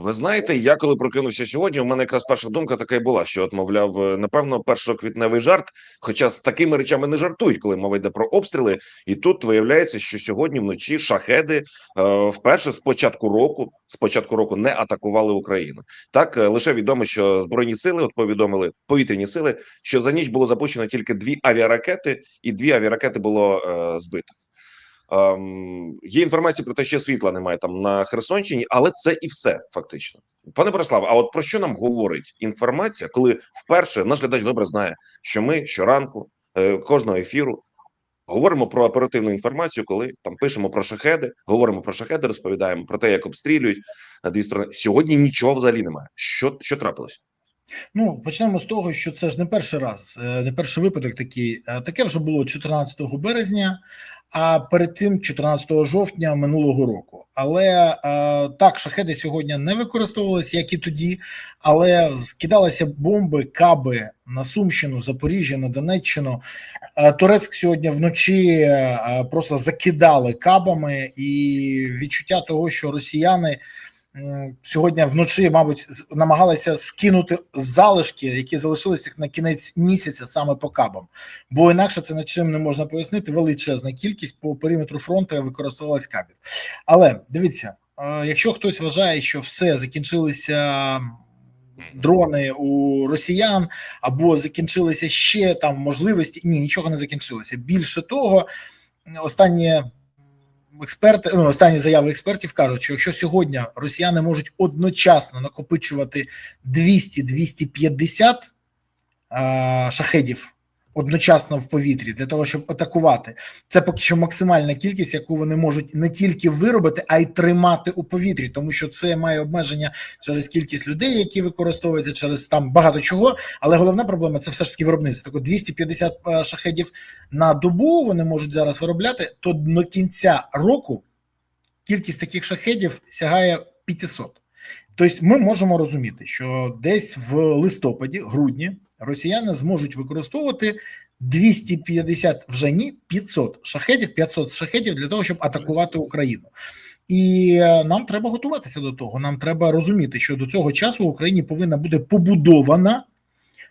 Ви знаєте, я коли прокинувся сьогодні, у мене якраз перша думка така й була, що от, мовляв, е, напевно, першоквітневий жарт. Хоча з такими речами не жартують, коли мова йде про обстріли. І тут виявляється, що сьогодні вночі шахеди е, вперше з початку року, з початку року не атакували Україну. Так е, лише відомо, що збройні сили от повідомили повітряні сили, що за ніч було запущено тільки дві авіаракети, і дві авіаракети було е, збито. Ем, є інформація про те, що світла немає там на Херсонщині, але це і все фактично. Пане Бориславе, а от про що нам говорить інформація, коли вперше наш глядач добре знає, що ми щоранку е, кожного ефіру говоримо про оперативну інформацію, коли там пишемо про шахеди, говоримо про шахеди, розповідаємо про те, як обстрілюють на дві сторони. Сьогодні нічого взагалі немає. Що, що трапилось? Ну, почнемо з того, що це ж не перший раз, е, не перший випадок такий. Е, Таке вже було 14 березня, а перед тим 14 жовтня минулого року. Але е, так, шахеди сьогодні не використовувалися, як і тоді, але скидалися бомби, каби на Сумщину, Запоріжжя, на Донеччину. Турецьк сьогодні вночі просто закидали кабами, і відчуття того, що росіяни. М, Сьогодні вночі, мабуть, намагалися скинути залишки, які залишилися на кінець місяця саме по кабам, бо інакше це нічим не можна пояснити. Величезна кількість по периметру фронту використовувалась кабів. Але дивіться, е, якщо хтось вважає, що все закінчилися дрони у росіян, або закінчилися ще там можливості, ні, нічого не закінчилося. Більше того, останні експерти, ну, останні заяви експертів кажуть, що якщо сьогодні росіяни можуть одночасно накопичувати 200-250 е, шахедів одночасно в повітрі для того, щоб атакувати, це поки що максимальна кількість, яку вони можуть не тільки виробити, а й тримати у повітрі, тому що це має обмеження через кількість людей, які використовуються через там багато чого. Але головна проблема це все ж таки виробництво. Так, 250 е, шахедів на добу вони можуть зараз виробляти, то до кінця року кількість таких шахедів сягає 500. Тобто ми можемо розуміти, що десь в листопаді, грудні росіяни зможуть використовувати 250 вже ні 500 шахедів, 500 шахедів для того, щоб атакувати Україну. І е, нам треба готуватися до того. Нам треба розуміти, що до цього часу в Україні повинна бути побудована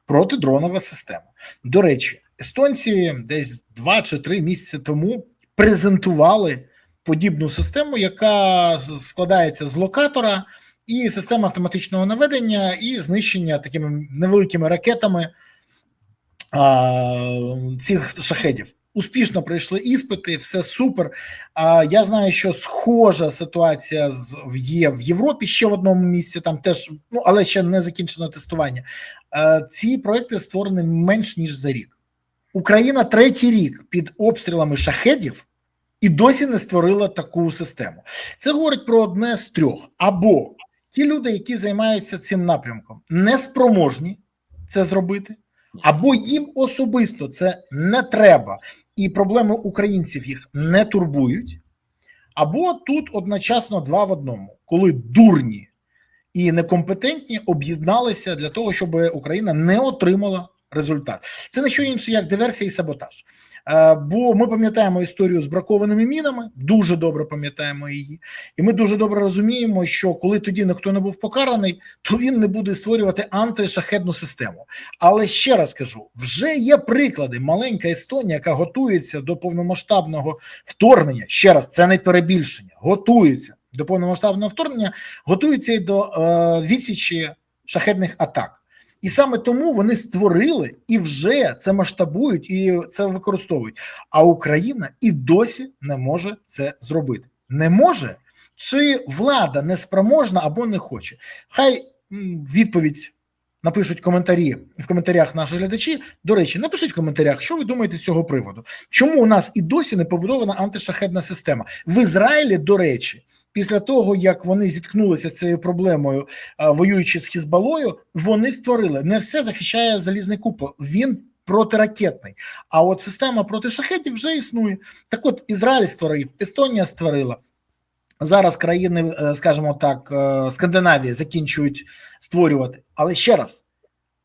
протидронова система. До речі, естонці десь два чи три місяці тому презентували подібну систему, яка складається з локатора і система автоматичного наведення і знищення такими невеликими ракетами а, цих шахедів. Успішно пройшли іспити, все супер. А я знаю, що схожа ситуація з є в Європі ще в одному місці. Там теж ну але ще не закінчено тестування. Е, ці проекти створені менш ніж за рік. Україна третій рік під обстрілами шахедів і досі не створила таку систему. Це говорить про одне з трьох: або ті люди, які займаються цим напрямком, не спроможні це зробити, або їм особисто це не треба, і проблеми українців їх не турбують, або тут одночасно два в одному, коли дурні і некомпетентні об'єдналися для того, щоб Україна не отримала результат. Це не що інше, як диверсія і саботаж. Е, Бо ми пам'ятаємо історію з бракованими мінами, дуже добре пам'ятаємо її, і ми дуже добре розуміємо, що коли тоді ніхто не був покараний, то він не буде створювати антишахедну систему. Але ще раз кажу: вже є приклади. Маленька Естонія, яка готується до повномасштабного вторгнення. Ще раз, це не перебільшення, готується до повномасштабного вторгнення, готується і до е, відсічі шахедних атак. І саме тому вони створили і вже це масштабують і це використовують. А Україна і досі не може це зробити. Не може, чи влада неспроможна або не хоче. Хай відповідь напишуть коментарі в коментарях наші глядачі. До речі, напишіть в коментарях, що ви думаєте з цього приводу. Чому у нас і досі не побудована антишахедна система в Ізраїлі? До речі, після того як вони зіткнулися з цією проблемою, воюючи з Хізбалою, вони створили не все захищає залізний купол. Він протиракетний. А от система проти шахетів вже існує. Так, от Ізраїль створив, Естонія створила. Зараз країни, е, скажімо так, е, Скандинавії закінчують створювати. Але ще раз,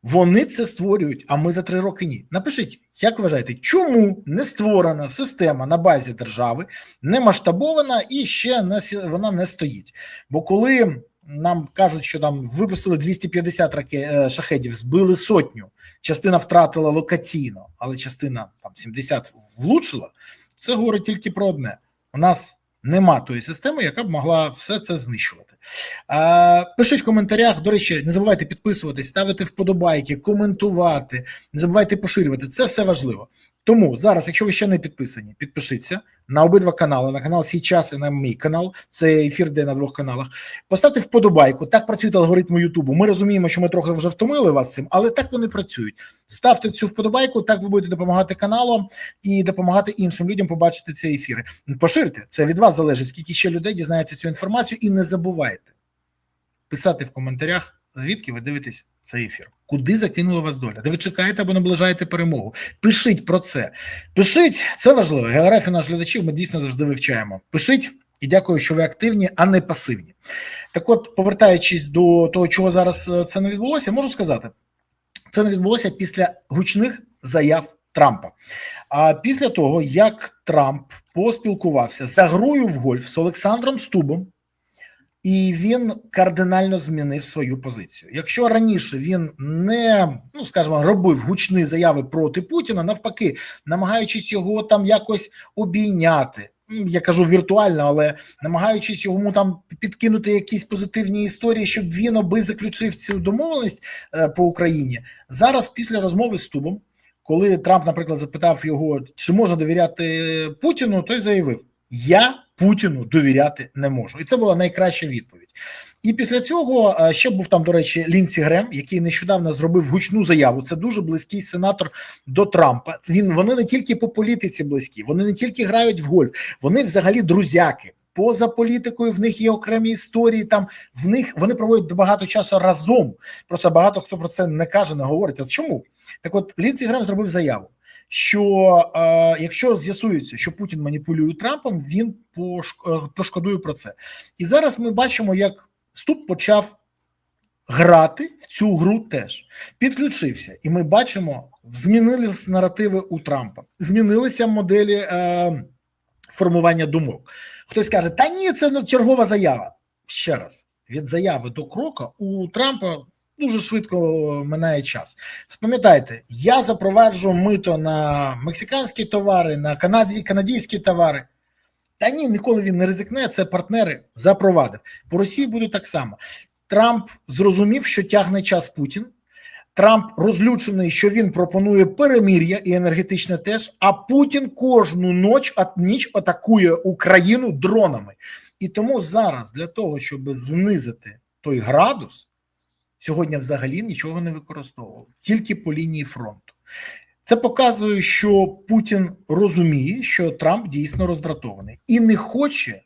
вони це створюють, а ми за три роки ні. Напишіть, як вважаєте, чому не створена система на базі держави, не масштабована і ще не вона не стоїть. Бо коли Нам кажуть, що там випустили 250 раке... е, шахедів, збили сотню. Частина втратила локаційно, але частина там 70 влучила. Це говорить тільки про одне: у нас нема тої системи, яка б могла все це знищувати. Е, пишіть в коментарях. До речі, не забувайте підписуватись, ставити вподобайки, коментувати, не забувайте поширювати. Це все важливо. Тому зараз, якщо ви ще не підписані, підпишіться на обидва канали: на канал Січас і на мій канал. Це ефір, де на двох каналах. Поставте вподобайку. Так працюють алгоритми Ютубу. Ми розуміємо, що ми трохи вже втомили вас цим, але так вони працюють. Ставте цю вподобайку, так ви будете допомагати каналу і допомагати іншим людям побачити ці ефіри. Поширте це від вас залежить, скільки ще людей дізнається цю інформацію, і не забувайте писати в коментарях, звідки ви дивитесь цей ефір. Куди закинула вас доля? Де ви чекаєте або наближаєте перемогу? Пишіть про це. Пишіть, це важливо. Географію наших глядачів ми дійсно завжди вивчаємо. Пишіть і дякую, що ви активні, а не пасивні. Так, от, повертаючись до того, чого зараз е, це не відбулося, можу сказати, це не відбулося після гучних заяв Трампа. А після того, як Трамп поспілкувався за грою в гольф з Олександром Стубом. І він кардинально змінив свою позицію. Якщо раніше він не ну скажімо, робив гучні заяви проти Путіна, навпаки, намагаючись його там якось обійняти. Я кажу віртуально, але намагаючись йому там підкинути якісь позитивні історії, щоб він аби заключив цю домовленість е, по Україні. Зараз, після розмови з Тубом, коли Трамп, наприклад, запитав його, чи можна довіряти Путіну, той заявив: Я Путіну довіряти не можу, і це була найкраща відповідь. І після цього е, ще був там, до речі, Лінсі Грем, який нещодавно зробив гучну заяву. Це дуже близький сенатор до Трампа. Він вони не тільки по політиці близькі, вони не тільки грають в гольф, вони взагалі друзяки. Поза політикою в них є окремі історії. Там в них вони проводять багато часу разом. Просто багато хто про це не каже, не говорить. А чому? Так, от Лінсі Грем зробив заяву що е, якщо з'ясується, що Путін маніпулює Трампом, він е, пошкодує про це. І зараз ми бачимо, як Ступ почав грати в цю гру теж підключився, і ми бачимо, змінилися наративи у Трампа, змінилися моделі е, формування думок. Хтось каже: Та ні, це чергова заява. Ще раз від заяви до крока у Трампа дуже швидко минає час. Спам'ятайте, я запроваджу мито на мексиканські товари, на канаді, канадійські товари. Та ні, ніколи він не ризикне. Це партнери запровадив. По Росії буде так само. Трамп зрозумів, що тягне час Путін. Трамп розлючений, що він пропонує перемір'я і енергетичне теж. А Путін кожну ніч, ніч атакує Україну дронами. І тому зараз для того, щоб знизити той градус, сьогодні взагалі нічого не використовували, тільки по лінії фронту. Це показує, що Путін розуміє, що Трамп дійсно роздратований і не хоче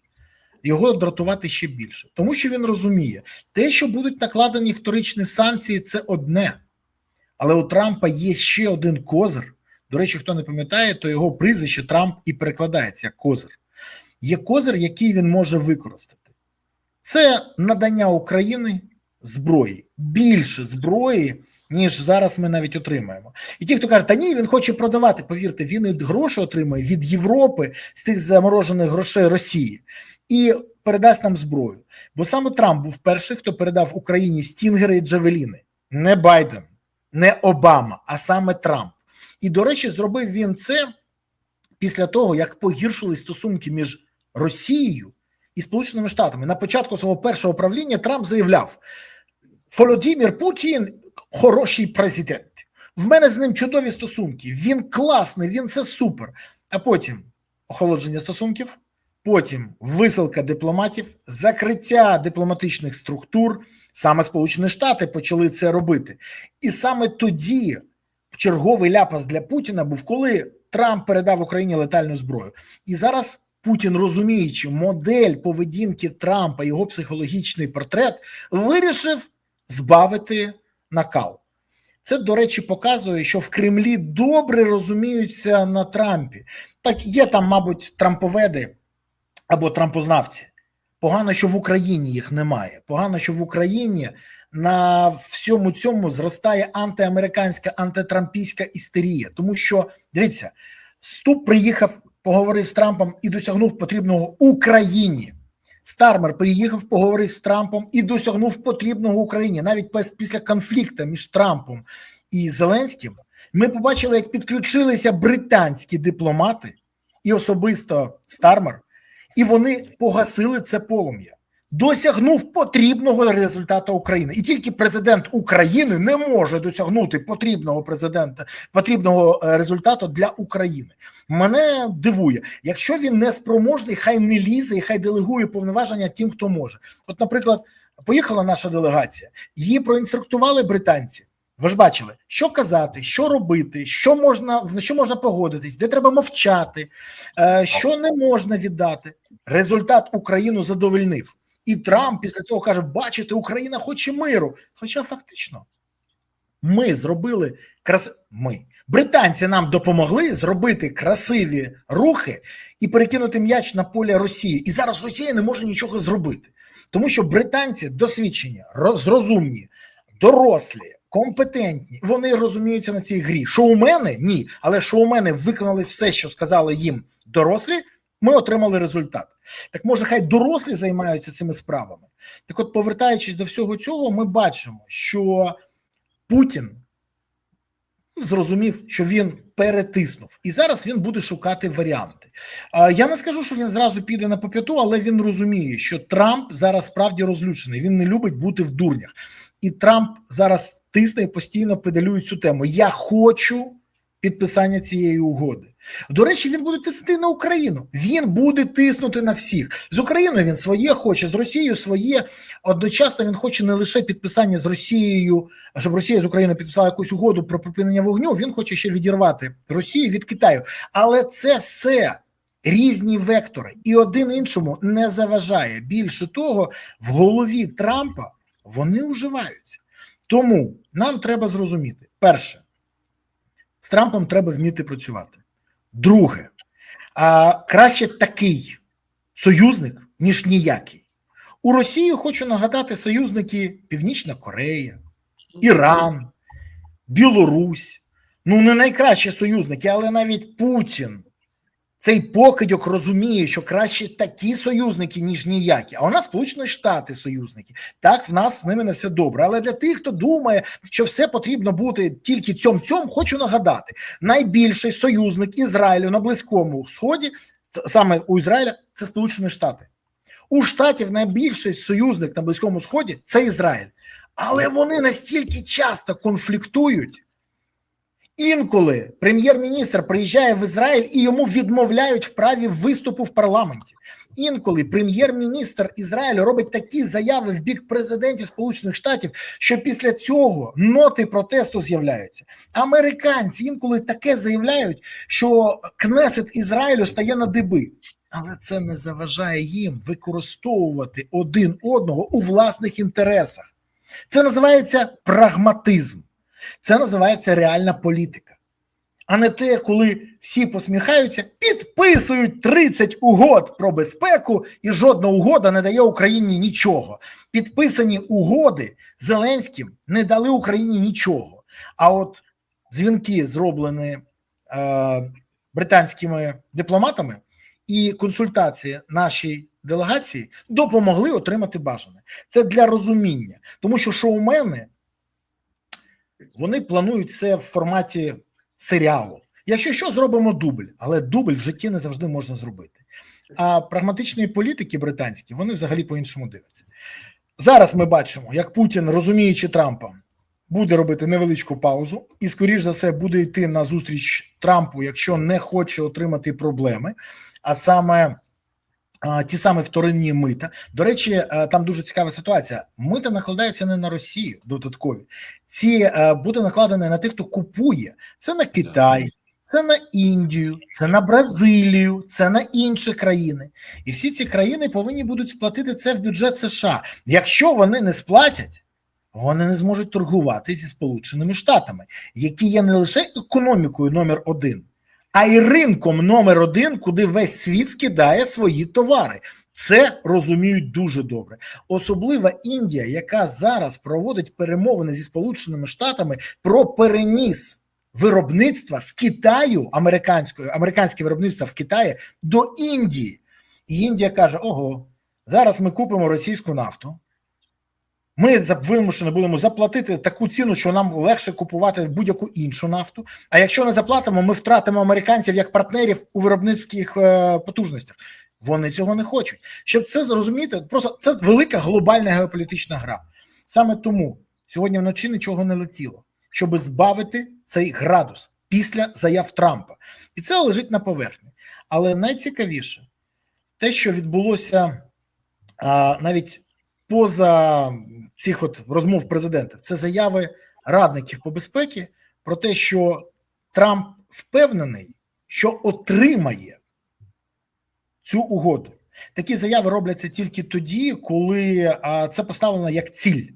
його дратувати ще більше, тому що він розуміє, те, що будуть накладені вторичні санкції, це одне. Але у Трампа є ще один козир. До речі, хто не пам'ятає, то його прізвище Трамп і перекладається як козир. Є козир, який він може використати. Це надання України зброї, більше зброї, ніж зараз ми навіть отримаємо. І ті, хто каже, та ні, він хоче продавати, повірте, він і гроші отримує від Європи з тих заморожених грошей Росії і передасть нам зброю. Бо саме Трамп був перший, хто передав Україні стінгери і Джавеліни, не Байден, не Обама, а саме Трамп. І, до речі, зробив він це після того, як погіршили стосунки між Росією і Сполученими Штатами. На початку свого першого правління Трамп заявляв: Володимир Путін хороший президент. В мене з ним чудові стосунки. Він класний, він це супер. А потім охолодження стосунків, потім висилка дипломатів, закриття дипломатичних структур. Саме Сполучені Штати почали це робити. І саме тоді черговий ляпас для Путіна був, коли Трамп передав Україні летальну зброю. І зараз Путін, розуміючи модель поведінки Трампа, його психологічний портрет, вирішив збавити накал. Це, до речі, показує, що в Кремлі добре розуміються на Трампі. Так є там, мабуть, трамповеди або трампознавці. Погано, що в Україні їх немає. Погано, що в Україні на всьому цьому зростає антиамериканська, антитрампійська істерія. Тому що дивіться, Ступ приїхав, поговорив з Трампом і досягнув потрібного Україні. Стармер приїхав, поговорив з Трампом і досягнув потрібного Україні навіть після конфлікту між Трампом і Зеленським. Ми побачили, як підключилися британські дипломати і особисто Стармер, і вони погасили це полум'я. Досягнув потрібного результату України, і тільки президент України не може досягнути потрібного президента, потрібного е, результату для України. Мене дивує, якщо він не спроможний, хай не лізе і хай делегує повноваження тим, хто може. От, наприклад, поїхала наша делегація, її проінструктували британці. Ви ж бачили, що казати, що робити, що можна на що можна погодитись, де треба мовчати, е, що не можна віддати. Результат Україну задовольнив. І Трамп після цього каже: бачите, Україна хоче миру. Хоча фактично ми зробили крас... Ми британці нам допомогли зробити красиві рухи і перекинути м'яч на поле Росії. І зараз Росія не може нічого зробити, тому що британці досвідчені, роз- розумні, дорослі, компетентні. Вони розуміються на цій грі. Шоумени ні, але шоумени виконали все, що сказали їм дорослі. Ми отримали результат. Так може, хай дорослі займаються цими справами. Так, от, повертаючись до всього цього, ми бачимо, що Путін зрозумів, що він перетиснув, і зараз він буде шукати варіанти. Я не скажу, що він зразу піде на поп'яту, але він розуміє, що Трамп зараз справді розлючений. Він не любить бути в дурнях, і Трамп зараз тисне і постійно педалює цю тему. Я хочу підписання цієї угоди. До речі, він буде тиснути на Україну. Він буде тиснути на всіх. З Україною він своє хоче, з Росією своє. Одночасно він хоче не лише підписання з Росією, щоб Росія з Україною підписала якусь угоду про припинення вогню. Він хоче ще відірвати Росію від Китаю. Але це все різні вектори, і один іншому не заважає. Більше того, в голові Трампа вони уживаються. Тому нам треба зрозуміти: перше, з Трампом треба вміти працювати. Друге, а, краще такий союзник, ніж ніякий. У Росії хочу нагадати союзники Північна Корея, Іран, Білорусь. Ну, не найкращі союзники, але навіть Путін. Цей покидьок розуміє, що краще такі союзники, ніж ніякі. А у нас Сполучені Штати союзники. Так, в нас з ними не все добре. Але для тих, хто думає, що все потрібно бути тільки цьом цьом, хочу нагадати: найбільший союзник Ізраїлю на Близькому Сході, саме у Ізраїля, це Сполучені Штати. У Штатів найбільший союзник на Близькому Сході це Ізраїль. Але вони настільки часто конфліктують. Інколи прем'єр-міністр приїжджає в Ізраїль і йому відмовляють в праві виступу в парламенті. Інколи прем'єр-міністр Ізраїлю робить такі заяви в бік президентів Сполучених Штатів, що після цього ноти протесту з'являються. Американці інколи таке заявляють, що Кнесет Ізраїлю стає на диби. Але це не заважає їм використовувати один одного у власних інтересах. Це називається прагматизм. Це називається реальна політика. А не те, коли всі посміхаються, підписують 30 угод про безпеку, і жодна угода не дає Україні нічого. Підписані угоди Зеленським не дали Україні нічого. А от дзвінки, зроблені е, британськими дипломатами, і консультації нашій делегації допомогли отримати бажане. Це для розуміння, тому що шоумени вони планують це в форматі серіалу. Якщо що, зробимо дубль, але дубль в житті не завжди можна зробити. А прагматичні політики британські вони взагалі по-іншому дивляться. Зараз ми бачимо, як Путін, розуміючи Трампа, буде робити невеличку паузу, і, скоріш за все, буде йти на зустріч Трампу, якщо не хоче отримати проблеми, а саме. Ті самі вторинні мита. До речі, е, там дуже цікава ситуація. Мита накладаються не на Росію додаткові. Ці е, буде накладені на тих, хто купує. Це на Китай, це на Індію, це на Бразилію, це на інші країни. І всі ці країни повинні будуть сплатити це в бюджет США. Якщо вони не сплатять, вони не зможуть торгувати зі Сполученими Штатами, які є не лише економікою номер один, а й ринком номер один, куди весь світ скидає свої товари. Це розуміють дуже добре. Особливо Індія, яка зараз проводить перемовини зі Сполученими Штатами про переніс виробництва з Китаю, американської, американське виробництво в Китаї до Індії. І Індія каже: ого, Зараз ми купимо російську нафту. Ми вимушені будемо заплатити таку ціну, що нам легше купувати будь-яку іншу нафту. А якщо не заплатимо, ми втратимо американців як партнерів у виробницьких е, потужностях. Вони цього не хочуть. Щоб це зрозуміти, просто це велика глобальна геополітична гра. Саме тому сьогодні вночі нічого не летіло, щоб збавити цей градус після заяв Трампа. І це лежить на поверхні. Але найцікавіше те, що відбулося а, навіть поза цих от розмов президента, це заяви радників по безпеці про те, що Трамп впевнений, що отримає цю угоду. Такі заяви робляться тільки тоді, коли це поставлено як ціль.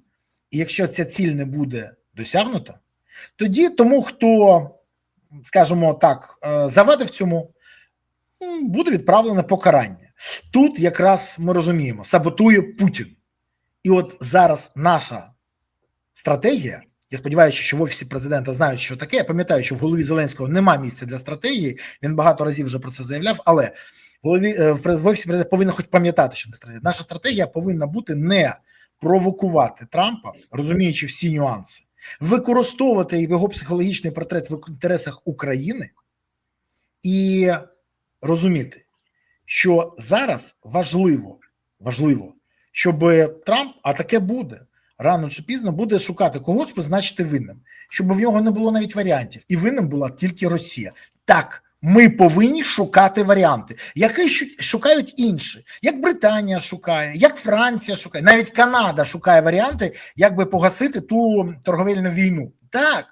І якщо ця ціль не буде досягнута, тоді тому, хто, скажімо так, е, завадив цьому, буде відправлене покарання. Тут якраз ми розуміємо, саботує Путін. І от зараз наша стратегія. Я сподіваюся, що в офісі президента знають, що таке. Я пам'ятаю, що в голові Зеленського нема місця для стратегії. Він багато разів вже про це заявляв. Але в голові е, в офісі президента повинен хоч пам'ятати, що це стратегія. Наша стратегія повинна бути не провокувати Трампа, розуміючи всі нюанси, використовувати його психологічний портрет в інтересах України і розуміти, що зараз важливо, важливо, щоб Трамп, а таке буде рано чи пізно, буде шукати когось призначити винним, щоб в нього не було навіть варіантів, і винним була тільки Росія. Так, ми повинні шукати варіанти, які шукають інші, як Британія шукає, як Франція шукає, навіть Канада шукає варіанти, як би погасити ту торговельну війну. Так,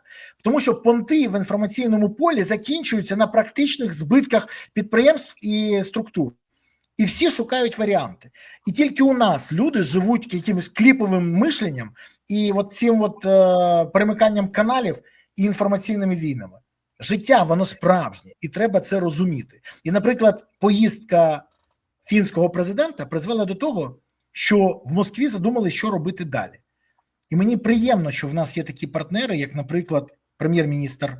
тому що понти в інформаційному полі закінчуються на практичних збитках підприємств і структур. І всі шукають варіанти. І тільки у нас люди живуть якимось кліповим мишленням і от цим от е, перемиканням каналів і інформаційними війнами. Життя воно справжнє, і треба це розуміти. І, наприклад, поїздка фінського президента призвела до того, що в Москві задумали, що робити далі. І мені приємно, що в нас є такі партнери, як, наприклад, прем'єр-міністр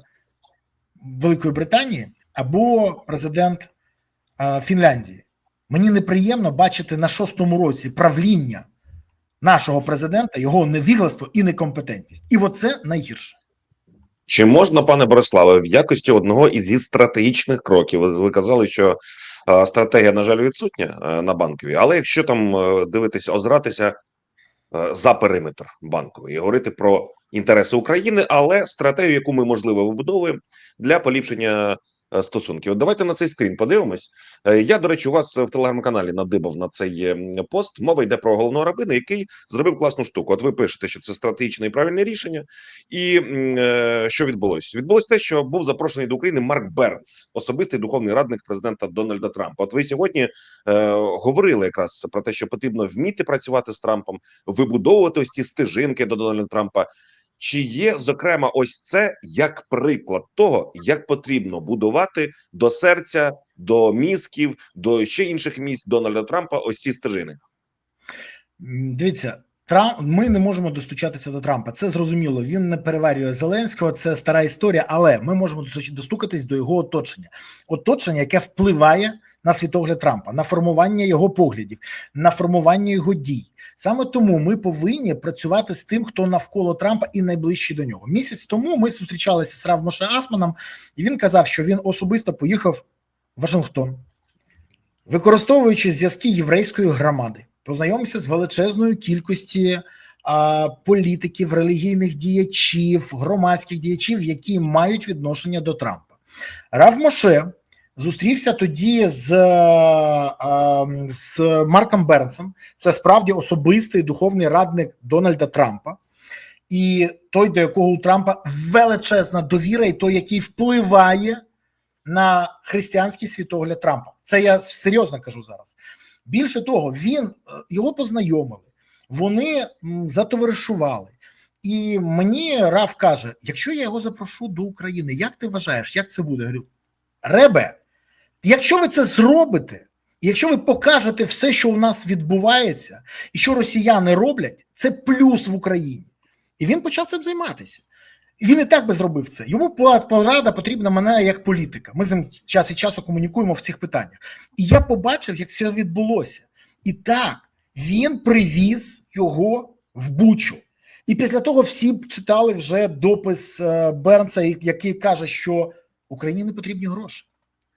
Великої Британії або президент е, Фінляндії. Мені неприємно бачити на шостому році правління нашого президента, його невігластво і некомпетентність. І оце найгірше. Чи можна, пане Бориславе, в якості одного із стратегічних кроків? Ви, казали, що е, стратегія, на жаль, відсутня е, на банковій, але якщо там е, дивитися, озиратися е, за периметр банковий і говорити про інтереси України, але стратегію, яку ми можливо вибудовуємо для поліпшення стосунків. От давайте на цей скрін подивимось. Е, Я, до речі, у вас в телеграм-каналі надибав на цей е, пост. Мова йде про головного рабина, який зробив класну штуку. От ви пишете, що це стратегічне і правильне рішення. І е, що відбулося? Відбулося те, що був запрошений до України Марк Бернс, особистий духовний радник президента Дональда Трампа. От ви сьогодні е, говорили якраз про те, що потрібно вміти працювати з Трампом, вибудовувати ось ці стежинки до Дональда Трампа. Чи є зокрема ось це як приклад того, як потрібно будувати до серця, до мізків, до ще інших місць Дональда Трампа ось ці стежини? Дивіться, Трамп, ми не можемо достучатися до Трампа. Це зрозуміло. Він не переварює Зеленського, це стара історія, але ми можемо достукатись до його оточення. Оточення, яке впливає на світогляд Трампа, на формування його поглядів, на формування його дій. Саме тому ми повинні працювати з тим, хто навколо Трампа і найближчий до нього. Місяць тому ми зустрічалися з Рав Моше Асманом, і він казав, що він особисто поїхав в Вашингтон, використовуючи зв'язки єврейської громади, познайомився з величезною кількості а, політиків, релігійних діячів, громадських діячів, які мають відношення до Трампа. Рав Моше зустрівся тоді з, а, з Марком Бернсом. Це справді особистий духовний радник Дональда Трампа. І той, до якого у Трампа величезна довіра, і той, який впливає на християнський світогляд Трампа. Це я серйозно кажу зараз. Більше того, він е, його познайомили, вони затоваришували. І мені Раф каже: якщо я його запрошу до України, як ти вважаєш, як це буде? Я говорю, Ребе, якщо ви це зробите, якщо ви покажете все, що у нас відбувається, і що росіяни роблять, це плюс в Україні. І він почав цим займатися. І Він і так би зробив це. Йому порада потрібна мене як політика. Ми з ним час від часу комунікуємо в цих питаннях. І я побачив, як це відбулося. І так, Він привіз його в Бучу. І після того всі читали вже допис е, Бернса, який каже, що Україні не потрібні гроші,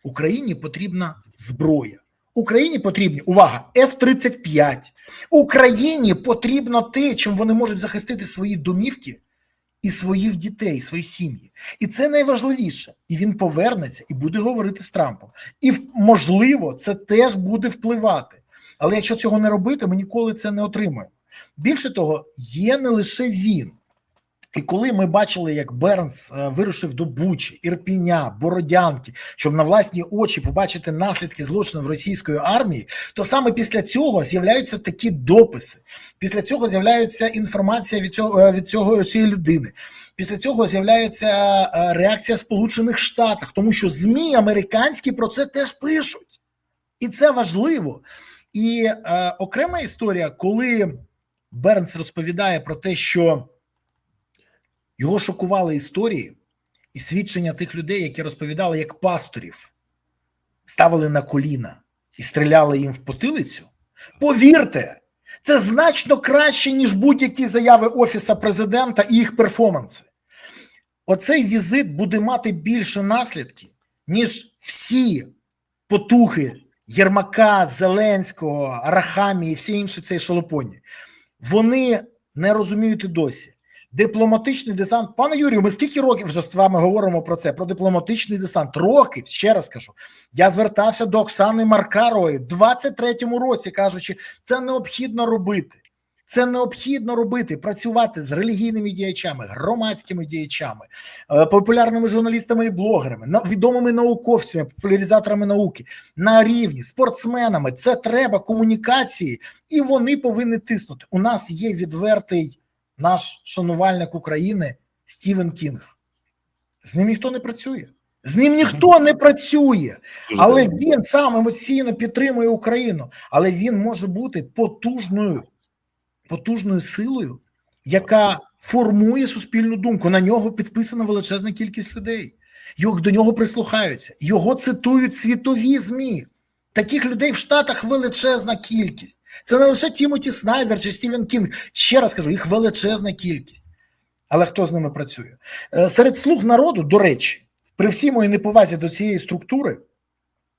Україні потрібна зброя. Україні потрібні увага, F-35. Україні потрібно те, чим вони можуть захистити свої домівки і своїх дітей, свої сім'ї. І це найважливіше. І він повернеться і буде говорити з Трампом. І можливо, це теж буде впливати. Але якщо цього не робити, ми ніколи це не отримаємо. Більше того, є не лише він. І коли ми бачили, як Бернс е, вирушив до Бучі, Ірпіня, Бородянки, щоб на власні очі побачити наслідки злочинів російської армії, то саме після цього з'являються такі дописи. Після цього з'являється інформація від цього е, від цього цієї людини. Після цього з'являється е, реакція Сполучених Штатів, тому що ЗМІ американські про це теж пишуть, і це важливо. І е, окрема історія, коли Бернс розповідає про те, що його шокували історії і свідчення тих людей, які розповідали, як пасторів ставили на коліна і стріляли їм в потилицю. Повірте, це значно краще, ніж будь-які заяви Офіса президента і їх перформанси. Оцей візит буде мати більше наслідків, ніж всі потухи Єрмака, Зеленського, Арахамі і всі інші цей шалопоні. Вони не розуміють і досі. Дипломатичний десант. Пане Юрію, ми скільки років вже з вами говоримо про це? Про дипломатичний десант. Років, ще раз кажу. Я звертався до Оксани Маркарової в 23-му році, кажучи, це необхідно робити. Це необхідно робити, працювати з релігійними діячами, громадськими діячами, е, популярними журналістами і блогерами, відомими науковцями, популяризаторами науки на рівні, спортсменами. Це треба комунікації, і вони повинні тиснути. У нас є відвертий наш шанувальник України Стівен Кінг. З ним ніхто не працює. З ним ніхто не працює, але він сам емоційно підтримує Україну. Але він може бути потужною, потужною силою, яка формує суспільну думку. На нього підписана величезна кількість людей. Його до нього прислухаються, його цитують світові змі. Таких людей в Штатах величезна кількість. Це не лише Тімоті Снайдер чи Стівен Кінг. Ще раз кажу, їх величезна кількість. Але хто з ними працює? Е, Серед слуг народу, до речі, при всій моїй неповазі до цієї структури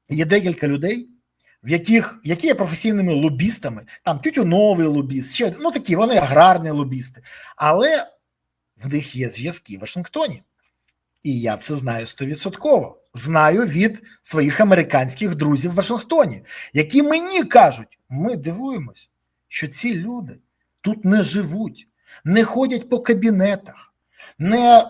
є декілька людей, в яких які є професійними лобістами, там тютюновий лобіст, ще ну такі вони аграрні лобісти, але в них є зв'язки в Вашингтоні. І я це знаю стовідсотково. Знаю від своїх американських друзів в Вашингтоні, які мені кажуть: ми дивуємось, що ці люди тут не живуть, не ходять по кабінетах, не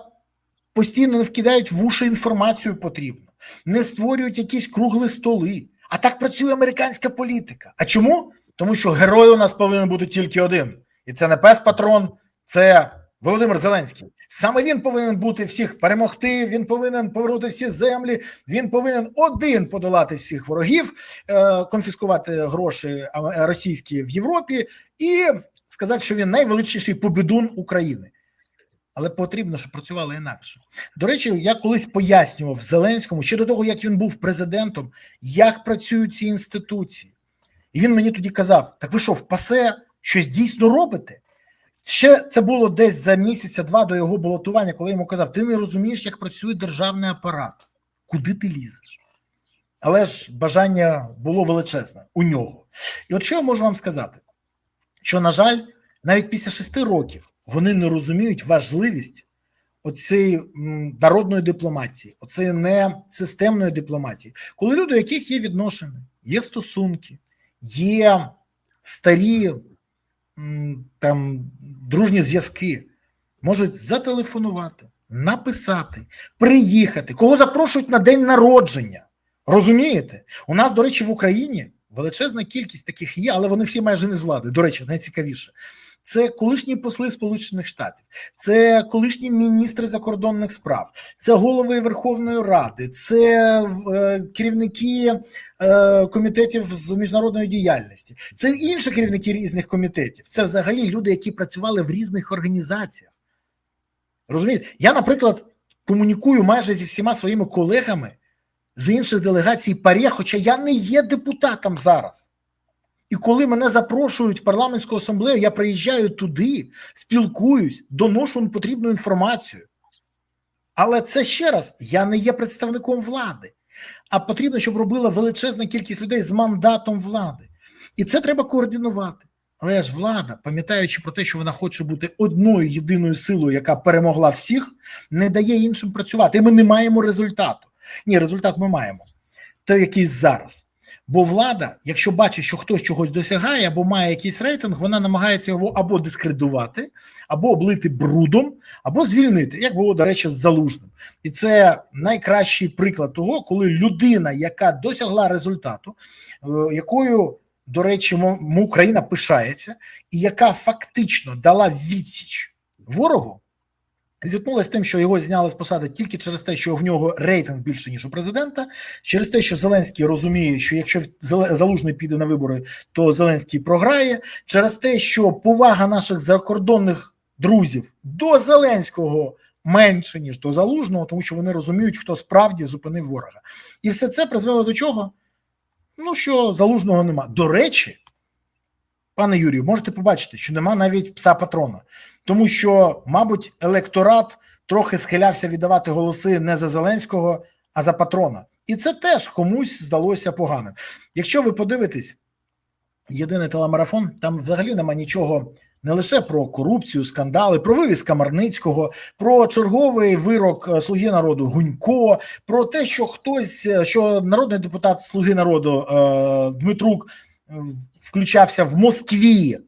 постійно не вкидають в уші інформацію потрібну, не створюють якісь кругли столи. А так працює американська політика. А чому? Тому що герой у нас повинен бути тільки один. І це не пес патрон, це Володимир Зеленський. Саме він повинен бути всіх перемогти. Він повинен повернути всі землі. Він повинен один подолати всіх ворогів, е, конфіскувати гроші російські в Європі і сказати, що він найвеличніший побідун України. Але потрібно, щоб працювало інакше. До речі, я колись пояснював Зеленському ще до того, як він був президентом, як працюють ці інституції. І він мені тоді казав: так ви що, в ПАСЕ щось дійсно робите? Ще це було десь за місяця-два до його балотування, коли я йому казав: ти не розумієш, як працює державний апарат, куди ти лізеш? Але ж бажання було величезне у нього. І от що я можу вам сказати? Що, на жаль, навіть після шести років вони не розуміють важливість оцієї народної дипломатії, оцієї не системної дипломатії, коли люди, у яких є відношення, є стосунки, є старі там дружні зв'язки, можуть зателефонувати, написати, приїхати, кого запрошують на день народження. Розумієте? У нас, до речі, в Україні величезна кількість таких є, але вони всі майже не з влади. До речі, найцікавіше. Це колишні посли Сполучених Штатів, це колишні міністри закордонних справ, це голови Верховної Ради, це е, керівники е, комітетів з міжнародної діяльності, це інші керівники різних комітетів. Це взагалі люди, які працювали в різних організаціях. Розумієте? Я, наприклад, комунікую майже зі всіма своїми колегами з інших делегацій ПАРЄ, хоча я не є депутатом зараз. І коли мене запрошують в парламентську асамблею, я приїжджаю туди, спілкуюсь, доношу потрібну інформацію. Але це ще раз: я не є представником влади, а потрібно, щоб робила величезна кількість людей з мандатом влади. І це треба координувати. Але ж влада, пам'ятаючи про те, що вона хоче бути одною єдиною силою, яка перемогла всіх, не дає іншим працювати. І ми не маємо результату. Ні, результат ми маємо. Той, який зараз. Бо влада, якщо бачить, що хтось чогось досягає або має якийсь рейтинг, вона намагається його або дискредитувати, або облити брудом, або звільнити, як було, до речі, з залужним. І це найкращий приклад того, коли людина, яка досягла результату, е, якою, до речі, Україна пишається, і яка фактично дала відсіч ворогу. Зіткнулася з тим, що його зняли з посади тільки через те, що в нього рейтинг більше ніж у президента, через те, що Зеленський розуміє, що якщо Залужний піде на вибори, то Зеленський програє, через те, що повага наших закордонних друзів до Зеленського менше ніж до Залужного, тому що вони розуміють, хто справді зупинив ворога, і все це призвело до чого? Ну що залужного нема. До речі, пане Юрію, можете побачити, що нема навіть пса патрона, тому що, мабуть, електорат трохи схилявся віддавати голоси не за Зеленського, а за патрона. І це теж комусь здалося поганим. Якщо ви подивитесь, єдиний телемарафон, там взагалі нема нічого. Не лише про корупцію, скандали, про вивіз Камарницького, про черговий вирок е, Слуги народу Гунько, про те, що хтось, е, що народний депутат Слуги народу е, Дмитрук включався в Москві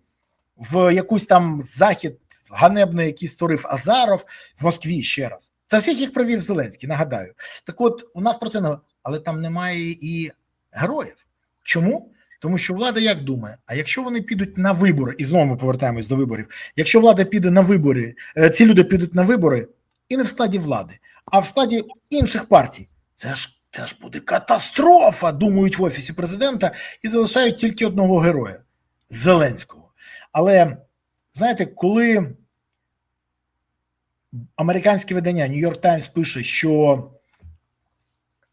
в якусь там захід ганебний, який створив Азаров в Москві ще раз. Це всіх їх провів Зеленський. Нагадаю, так от у нас про це не але там немає і героїв. Чому? Тому що влада як думає: а якщо вони підуть на вибори, і знову ми повертаємось до виборів. Якщо влада піде на вибори, е, ці люди підуть на вибори, і не в складі влади, а в складі інших партій, це ж теж буде катастрофа, думають в офісі президента, і залишають тільки одного героя Зеленського. Але знаєте, коли американське видання New York Times пише, що,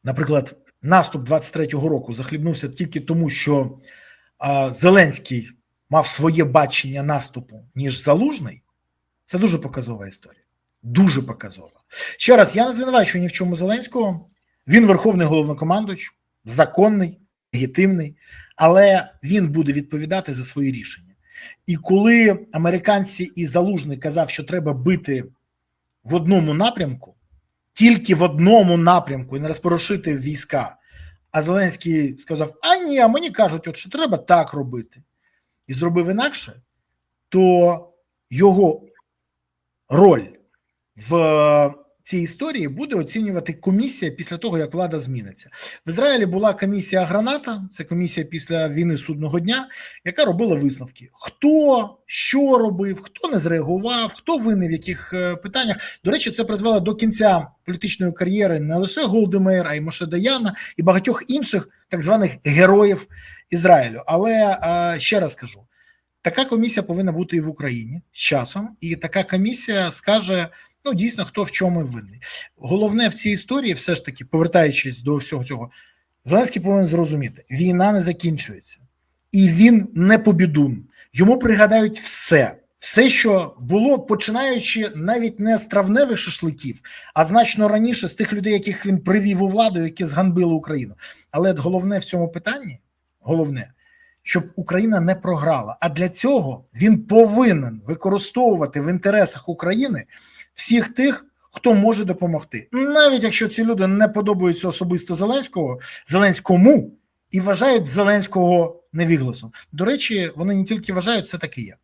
наприклад, наступ 23-го року захлібнувся тільки тому, що а, Зеленський мав своє бачення наступу, ніж залужний, це дуже показова історія. Дуже показова. Ще раз, я не звинувачую ні в чому Зеленського. Він верховний головнокомандуючий, законний, легітимний, але він буде відповідати за свої рішення. І коли американці і залужний казав, що треба бити в одному напрямку, тільки в одному напрямку і не розпорошити війська. А Зеленський сказав: А ні, а мені кажуть, от що треба так робити, і зробив інакше, то його роль в цій історії буде оцінювати комісія після того, як влада зміниться. В Ізраїлі була комісія Граната, це комісія після війни судного дня, яка робила висновки: хто що робив, хто не зреагував, хто винен в яких е, питаннях. До речі, це призвело до кінця політичної кар'єри не лише Голдемейр, а й Моше Даяна і багатьох інших так званих героїв Ізраїлю. Але е, ще раз кажу. Така комісія повинна бути і в Україні з часом, і така комісія скаже: ну дійсно хто в чому винний. Головне в цій історії, все ж таки, повертаючись до всього цього, Зеленський повинен зрозуміти: війна не закінчується, і він не побідун. Йому пригадають все, все, що було, починаючи навіть не з травневих шашликів, а значно раніше з тих людей, яких він привів у владу, які зганбили Україну. Але головне в цьому питанні, головне щоб Україна не програла. А для цього він повинен використовувати в інтересах України всіх тих, хто може допомогти, навіть якщо ці люди не подобаються особисто Зеленського, Зеленському і вважають Зеленського невігласом. До речі, вони не тільки вважають, це так і є.